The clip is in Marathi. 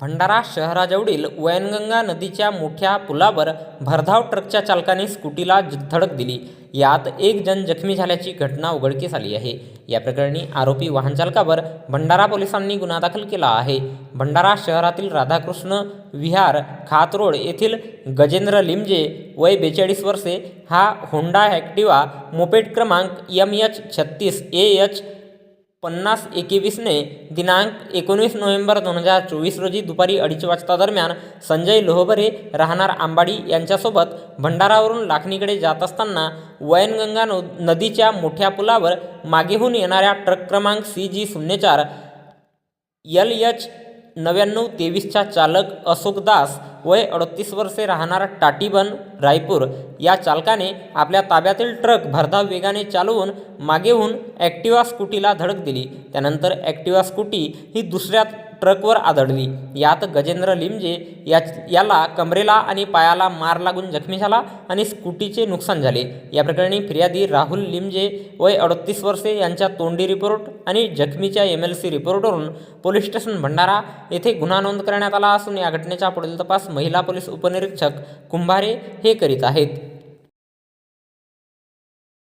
भंडारा शहराजवळील वैनगंगा नदीच्या मोठ्या पुलावर भरधाव ट्रकच्या चालकाने स्कूटीला धडक दिली. यात एक जण जखमी झाल्याची घटना उघडकीस आली आहे. या प्रकरणी आरोपी वाहनचालकावर भंडारा पोलिसांनी गुन्हा दाखल केला आहे. भंडारा शहरातील राधाकृष्ण विहार खात रोड येथील गजेंद्र लिमजे वय बेचाळीस वर्षे. हा होंडा ॲक्टिवा मोपेड क्रमांक एम एच छत्तीस ए एच पन्नास एकवीसने दिनांक एकोणीस नोव्हेंबर दोन हजार चोवीस रोजी दुपारी अडीच वाजता दरम्यान संजय लोहबरे राहणार आंबाडी यांच्यासोबत भंडारावरून लाखणीकडे जात असताना वयनगंगा नदीच्या मोठ्या पुलावर मागेहून येणाऱ्या ट्रक क्रमांक सी जी शून्य चार एल एच नव्याण्णव तेवीसचा चालक अशोक दास वय अडतीस वर्षे राहणारा टाटीबन रायपूर या चालकाने आपल्या ताब्यातील ट्रक भरधाव वेगाने चालवून मागेहून ॲक्टिवा स्कूटीला धडक दिली. त्यानंतर ॲक्टिवा स्कूटी ही दुसऱ्या ट्रकवर आदळली. यात गजेंद्र लिमजे या याला कमरेला आणि पायाला मार लागून जखमी झाला आणि स्कूटीचे नुकसान झाले. या प्रकरणी फिर्यादी राहुल लिमजे वय अडतीस वर्षे यांच्या तोंडी रिपोर्ट आणि जखमीच्या एम एल सी रिपोर्टवरून पोलीस स्टेशन भंडारा येथे गुन्हा नोंद करण्यात आला असून या घटनेचा पुढील तपास महिला पोलीस उपनिरीक्षक कुंभारे हे करीत आहेत.